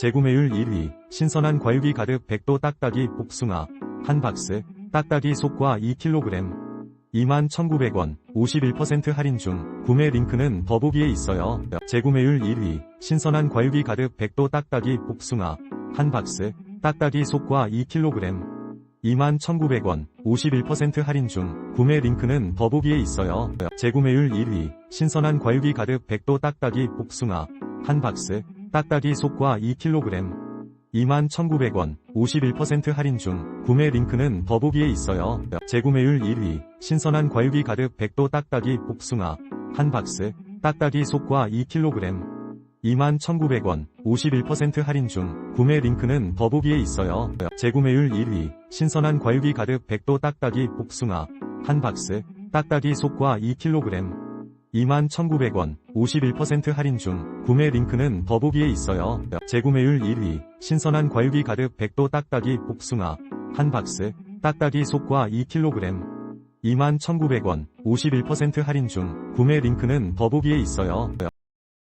재구매율 1위, 신선한 과육이 가득 백도 딱딱이 복숭아, 한 박스, 딱딱이 속과 2kg, 21,900원, 51% 할인 중, 구매 링크는 더보기에 있어요. 재구매율 1위, 신선한 과육이 가득 백도 딱딱이 복숭아, 한 박스, 딱딱이 속과 2kg, 21,900원, 51% 할인 중, 구매 링크는 더보기에 있어요. 재구매율 1위, 신선한 과육이 가득 백도 딱딱이 복숭아, 한 박스, 딱딱이 속과 2kg, 21,900원, 51% 할인 중, 구매 링크는 더보기에 있어요. 재구매율 1위, 신선한 과육이 가득 백도 딱딱이 복숭아, 한 박스, 딱딱이 속과 2kg, 21,900원, 51% 할인 중, 구매 링크는 더보기에 있어요. 재구매율 1위, 신선한 과육이 가득 백도 딱딱이 복숭아, 한 박스, 딱딱이 속과 2kg, 21,900원, 51% 할인 중, 구매 링크는 더보기에 있어요. 재구매율 1위, 신선한 과육이 가득 백도 딱딱이 복숭아, 한 박스, 딱딱이 속과 2kg, 21,900원, 51% 할인 중, 구매 링크는 더보기에 있어요.